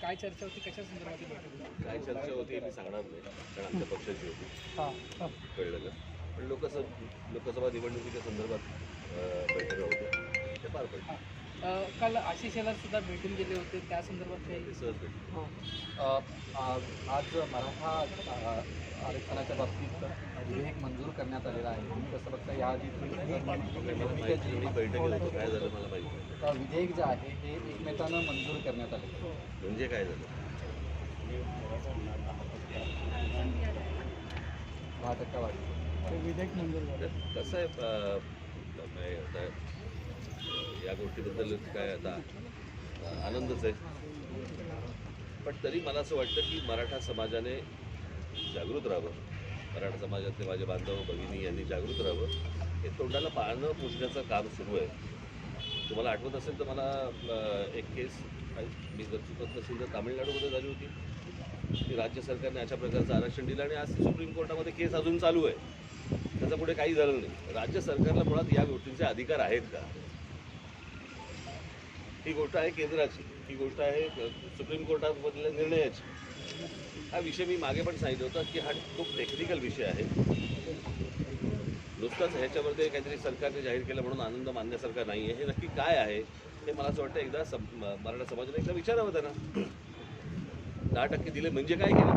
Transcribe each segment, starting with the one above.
काय चर्चा होती? कशा संदर्भात? काय चर्चा होती मी सांगणार नाही कारण आमच्या पक्षाची होती. कळलं का? पण लोकसभा लोकसभा निवडणुकीच्या संदर्भात बैठका होत्या. ते पार पडले अ, काल आशिष याला सुद्धा भेटून गेले होते त्या संदर्भात काही आज मराठा आरक्षणाच्या बाबतीत विधेयक मंजूर करण्यात आलेला आहे तुम्ही कसं बघता नाही. अ, विधेयक जे आहे हे एकमेकानं मंजूर करण्यात आले म्हणजे काय झालं दहा टक्का वाढ विधेयक मंजूर कसं आहे या गोष्टीबद्दल काय आता आनंदच आहे. पण तरी मला असं वाटतं की मराठा समाजाने जागृत राहावं. मराठा समाजातले माझे बांधव भगिनी यांनी जागृत राहावं. हे तोंडाला पाळणं पुसण्याचं काम सुरू आहे. तुम्हाला आठवत असेल तर मला एक केस मी जर चुकत नसेल तर तामिळनाडूमध्ये झाली होती. की राज्य सरकारने अशा प्रकारचं आरक्षण दिलं आणि आज सुप्रीम कोर्टामध्ये केस अजून चालू आहे. त्याचा पुढे काही झालं नाही. राज्य सरकारला मुळात या गोष्टींचे अधिकार आहेत का? ही गोष्ट आहे केंद्राची. ही गोष्ट आहे सुप्रीम कोर्टामधल्या निर्णयाची. हा विषय मी मागे पण सांगितलं होता की हा खूप टेक्निकल विषय आहे. नुसतंच ह्याच्यामध्ये काहीतरी सरकारने जाहीर केलं म्हणून आनंद मानण्यासारखा नाही आहे हे नक्की काय आहे हे मला असं वाटतं एकदा सम मराठा समाजाने एकदा विचारावं त्यांना. दहा टक्के दिले म्हणजे काय केलं?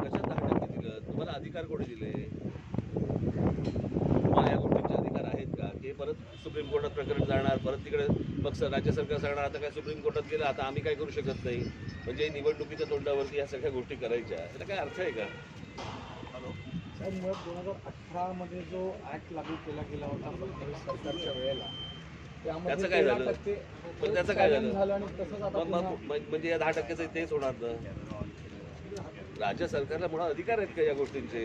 कशात दहा टक्के दिलं? तुम्हाला अधिकार कोणी दिले तुम्हाला या गोष्टींचे अधिकार आहेत का हे परत सुप्रीम कोर्टात प्रकरण जाणार परत तिकडे स- राज्य सरकार सांगणार आता काय सुप्रीम कोर्टात गेलं आता आम्ही काय करू शकत नाही. म्हणजे निवडणुकीच्या तोंडावरती या सगळ्या गोष्टी करायच्या याला काय अर्थ आहे का? साहेब मुळात दोन हजार अठरामध्ये जो ॲक्ट लागू केला गेला होता फडणवीस सरकारच्या वेळेला त्याचं काय झालं? पण त्याचं काय झालं? म्हणजे या दहा टक्क्याचं तेच होणार ना? राज्य सरकारला मुळात अधिकार आहेत का या गोष्टींचे?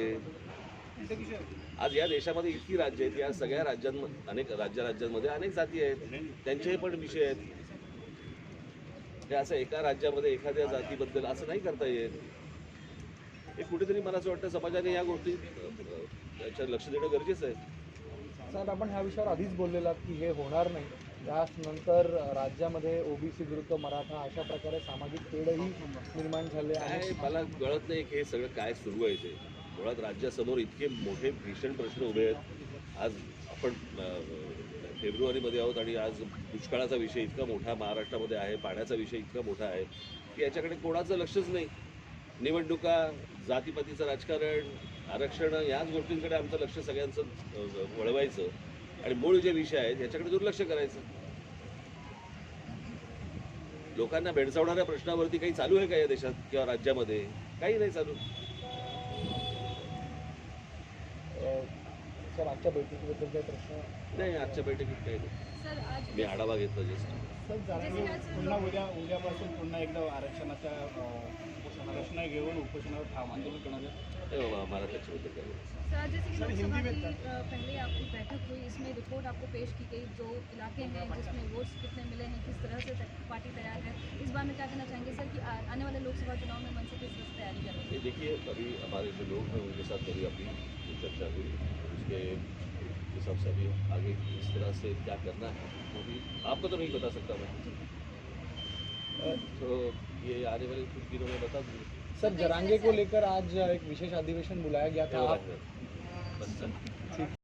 आज या देशामध्ये इतकी राज्य आहेत या सगळ्या राज्यांमध्ये अनेक राज्य राज्यांमध्ये अनेक जाती आहेत. त्यांचेही पण विषय आहेत. हे असं एका राज्यामध्ये एखाद्या जातीबद्दल असं नाही करता येत. हे कुठेतरी मला असं वाटतं समाजाने या गोष्टी लक्ष देणं गरजेचं आहे. साहेब आपण ह्या विषयावर आधीच बोललेला की हे होणार नाही. त्यानंतर राज्यामध्ये ओबीसी विरुद्ध मराठा अशा प्रकारे सामाजिक तेढही निर्माण झाले आणि मला कळत नाही की हे सगळं काय सुरू आहे ते. मुळात राज्यासमोर इतके मोठे भीषण प्रश्न उभे आहेत. आज आपण फेब्रुवारीमध्ये आहोत आणि आज दुष्काळाचा विषय इतका मोठा महाराष्ट्रामध्ये आहे पाण्याचा विषय इतका मोठा आहे की याच्याकडे कोणाचं लक्षच नाही. निवडणुका जातीपातीचं राजकारण आरक्षण याच गोष्टींकडे आमचं लक्ष सगळ्यांचं वळवायचं. आणि मूळ जे विषय आहेत याच्याकडे दुर्लक्ष करायचं. लोकांना भेडसावणाऱ्या प्रश्नावरती काही चालू आहे का या देशात किंवा राज्यामध्ये? काही नाही चालू. सर आजच्या बैठकीबद्दल काही प्रश्न नाही आजच्या बैठकीत काही नाही सर आज मी आढावा घेतला जस्ट सर आज पुन्हा उद्या उद्यापासून पुन्हा एकदा आरक्षणाचा प्रश्न घेऊन उपोषणावर ठाम आंदोलन करणार आहे. मला त्याच्याबद्दल काही. सर हिंदी में की अ, पहले आपकी बैठक हुई रिपोर्ट आपको पेश की गई जो इलाके हैं जिसमें वोट्स कितने मिले हैं किस तरह से पार्टी तैयार है इस बार में क्या कहना चाहेंगे सर कि आने वाले लोकसभा चुनाव में मन से किस तरह से तैयारी कर रही है? देखिए अभी हमारे जो लोग हैं उनके साथ मेरी अपनी जो चर्चा हुई उसके हिसाब से अभी आगे किस तरह से क्या करना है वो भी आपको तो नहीं बता सकता मैं। तो ये आने वाले कुछ दिनों में बता दूँगी। सर जरांगे को लेकर आज एक विशेष अधिवेशन बुलाया गया था। आप